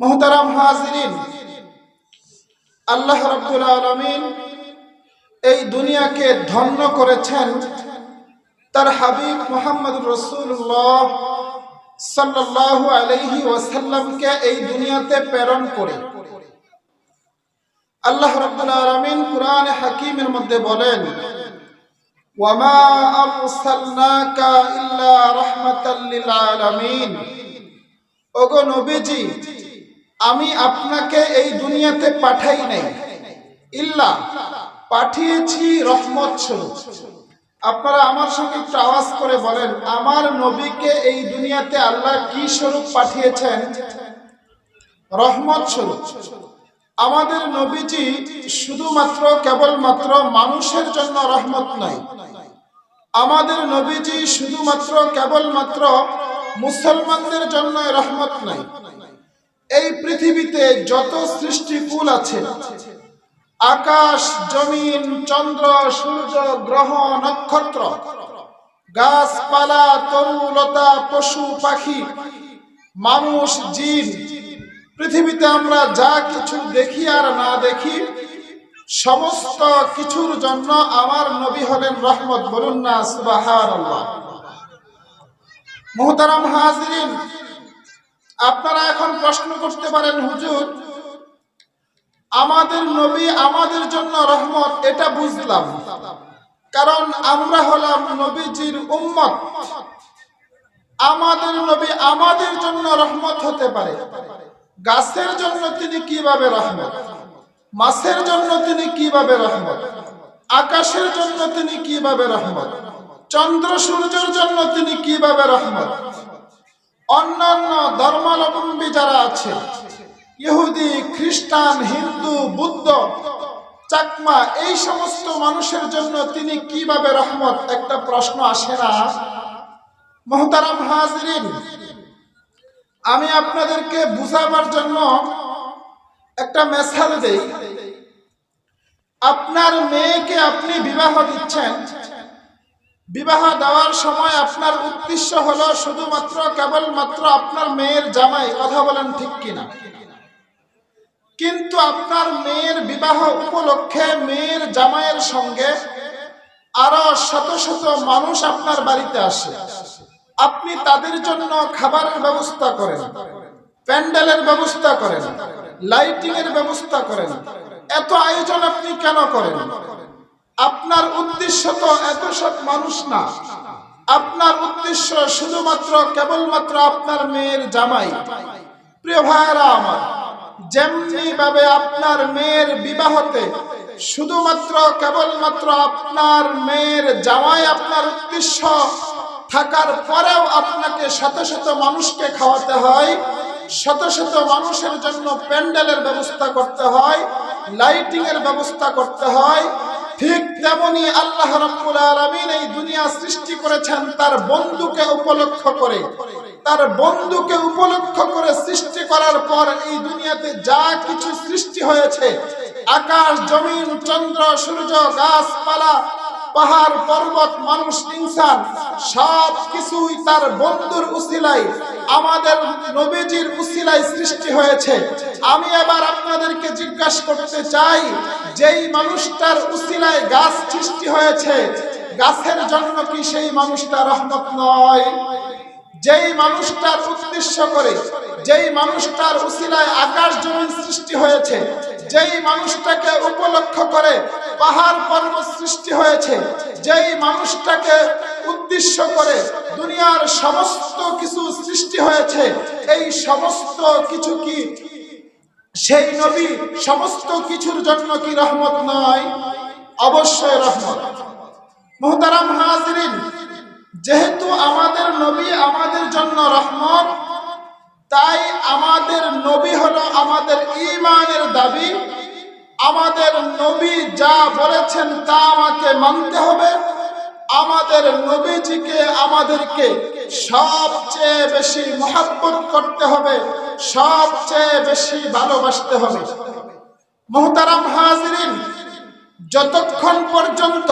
মোহতারাম হাজরিন, আল্লাহ রাব্বুল আলামিন এই দুনিয়াকে ধন্য করেছেন। তার হাবিব মোহাম্মদ রসুল্লাহ সাল্লাল্লাহু আলাইহি ওয়াসাল্লামকে এই দুনিয়াতে প্রেরণ করে। আল্লাহ রাব্বুল আলামিন কুরআনে হাকিমের মধ্যে বলেন লিল ওগো নবীজি আমি আপনাকে এই দুনিয়াতে পাঠাই নাই। ইল্লা, পাঠিয়েছি রহমত স্বরূপ। আপনারা আমার সঙ্গে একটু আওয়াজ করে বলেন, আমার নবীকে এই দুনিয়াতে আল্লাহ কি স্বরূপ পাঠিয়েছেন? রহমত স্বরূপ। আমাদের নবীজি শুধুমাত্র, কেবলমাত্র মানুষের জন্য রহমত নয় আমাদের নবীজি শুধুমাত্র, কেবলমাত্র মুসলমানদের জন্য রহমত নাই। এই পৃথিবীতে যত সৃষ্টিকুল আছে, আকাশ, জমিন, চন্দ্র, সূর্য, গ্রহ, নক্ষত্র, গাছপালা, তরুলতা, পশু, পাখি, মানুষ, জীব, পৃথিবীতে আমরা যা কিছু দেখি আর না দেখি, সমস্ত কিছুর জন্য আমার নবী হলেন রহমত, বলুন না সুবাহার মোহতারাম হাজরিন আপনারা এখন প্রশ্ন করতে পারেন, হুজুর, আমাদের নবী আমাদের জন্য রহমত, এটা বুঝলাম। কারণ আমরা হলাম নবীজির উম্মত। আমাদের নবী আমাদের জন্য রহমত হতে পারে। গাছের জন্য তিনি কীভাবে রহমত? মাছের জন্য তিনি কীভাবে রহমত? আকাশের জন্য তিনি কীভাবে রহমত? চন্দ্র সূর্যের জন্য তিনি কীভাবে রহমত? অন্যান্য ধর্মাবলম্বী যারা আছে, ইহুদি, খ্রিস্টান, হিন্দু, বুদ্ধ, চাকমা, এই সমস্ত মানুষের জন্য তিনি কীভাবে রহমত? একটা প্রশ্ন আসে না। মোহতারাম হাজরিন, আমি আপনাদেরকে বুঝাবার জন্য একটা মেসাল দেই। আপনার মেয়েকে আপনি বিবাহ দিচ্ছেন বিবাহ দেওয়ার সময় আপনার উদ্দেশ্য হলো শুধুমাত্র, কেবলমাত্র আপনার মেয়ের জামাই। কথা বলেন ঠিক কিনা? কিন্তু আপনার মেয়ের বিবাহ উপলক্ষে মেয়ের জামাইয়ের সঙ্গে আরও শত শত মানুষ আপনার বাড়িতে আসে। আপনি তাদের জন্য খাবারের ব্যবস্থা করেন, প্যান্ডেলের ব্যবস্থা করেন লাইটিং এর ব্যবস্থা করেন। এত আয়োজন আপনি কেন করেন? আপনার উদ্দেশ্য তো এত সব মানুষ না। আপনার উদ্দেশ্য শুধুমাত্র কেবলমাত্র আপনার মেয়ের জামাই। প্রিয় ভাইয়েরা আমার যেমনি ভাবে আপনার মেয়ের বিবাহতে শুধুমাত্র কেবলমাত্র আপনার মেয়ের জামাই আপনার উদ্দেশ্য, থাকার পরেও আপনাকে শত শত মানুষকে খাওয়াতে হয়, শত শত মানুষের জন্য প্যান্ডেলের ব্যবস্থা করতে হয় লাইটিং এর ব্যবস্থা করতে হয় ঠিক তেমনি আল্লাহ রাব্বুল আলামিন এই দুনিয়া সৃষ্টি করেছেন তার বন্ধুকে উপলক্ষ করে। তার বন্ধুকে উপলক্ষ করে সৃষ্টি করার পর এই দুনিয়াতে যা কিছু সৃষ্টি হয়েছে, আকাশ, জমিন, চন্দ্র, সূর্য, গাছপালা পাহাড় পর্বত, মানুষ, ইনসান, সব কিছুই তার বন্ধুর উসিলায়, আমাদের নবীজির উসিলায় সৃষ্টি হয়েছে। আমি এবার আপনাদেরকে জিজ্ঞাসা করতে চাই, যেই মানুষটার উসিলায় গাছ সৃষ্টি হয়েছে, গাছের জন্য কি সেই মানুষটা রহমত নয়? যেই মানুষটার উদ্দেশ্য করে, যেই মানুষটার উসিলায় আকাশ জমিন সৃষ্টি হয়েছে, যেই মানুষটাকে উপলক্ষ পাহাড় পর্বত সৃষ্টি হয়েছে, যেই মানুষটাকে উদ্দেশ্য করে দুনিয়ার সমস্ত কিছু সৃষ্টি হয়েছে, এই সমস্ত কিছু কি সেই নবী, সমস্ত কিছুর জন্য কি রহমত নয় অবশ্যই রহমত। মোহতারাম হাজরিন যেহেতু আমাদের নবী আমাদের জন্য রহমত, তাই আমাদের নবী হলো আমাদের ইমানের দাবি। আমাদের নবী যা বলেছেন তা আমাকে মানতে হবে। আমাদের নবীজিকে আমাদেরকে সবচেয়ে বেশি মহাব্বত করতে হবে, সবচেয়ে বেশি ভালোবাসতে হবে। মোহতারাম হাজরিন, যতক্ষণ পর্যন্ত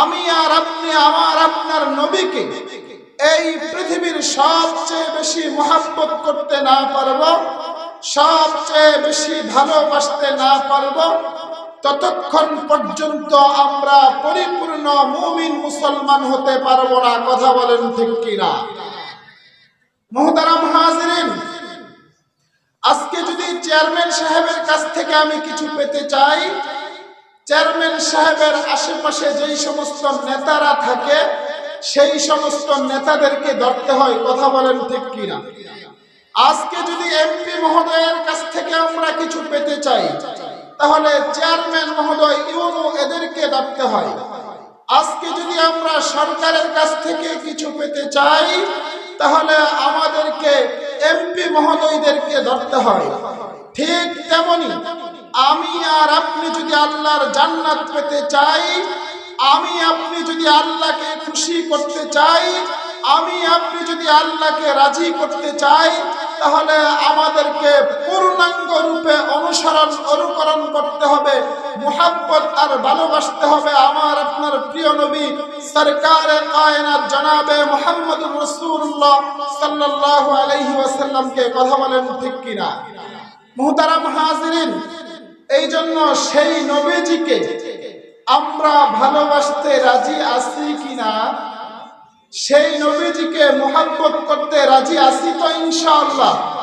আমি আর আপনি আমার আপনার নবীকে এই পৃথিবীর সবচেয়ে বেশি মহাব্বত করতে না পারব সবচেয়ে বেশি ভালোবাসতে না পারব, ততক্ষণ পর্যন্ত আমরা পরিপূর্ণ মুমিন মুসলমান হতে পারব না। কথা বলেন ঠিক কিনা? আজকে যদি চেয়ারম্যান সাহেবের কাছ থেকে আমি কিছু পেতে চাই, চেয়ারম্যান সাহেবের আশেপাশে যেই সমস্ত নেতারা থাকে, সেই সমস্ত নেতাদেরকে ধরতে হয়। কথা বলেন ঠিক কিনা? আজকে যদি মহোদয়ের কাছ থেকে আমরা কিছু পেতে চাই। তাহলে চেয়ারম্যান মহোদয়, ইউনো এদেরকে ডাকতে হয়। আজকে যদি আমরা সরকারের কাছ থেকে কিছু পেতে চাই, তাহলে আমাদেরকে এমপি মহোদয়দেরকে ধরতে হয়। ঠিক তেমনি আমি আর আপনি যদি আল্লাহর জান্নাত পেতে চাই আমি আপনি যদি আল্লাহকে খুশি করতে চাই, আমি আপনি যদি আল্লাহকে রাজি করতে চাই, তাহলে আমাদেরকে পূর্ণাঙ্গ রূপে অনুসরণ, অনুকরণ করতে হবে, মুহাব্বত আর ভালোবাসতে হবে আমার আপনার প্রিয় নবী সরকারে কায়নাত জনাবে মুহাম্মদুর রাসূলুল্লাহ সাল্লাল্লাহু আলাইহি ওয়াসাল্লামকে কথা বলেন ঠিক কিনা? মুহতারাম হাজিরিন এই জন্য সেই নবীজিকে আমরা ভালোবাসতে রাজি আছি কিনা? সেই নবীজিকে মোহাম্মত করতে রাজি আছি তো ইনশাআল্লাহ।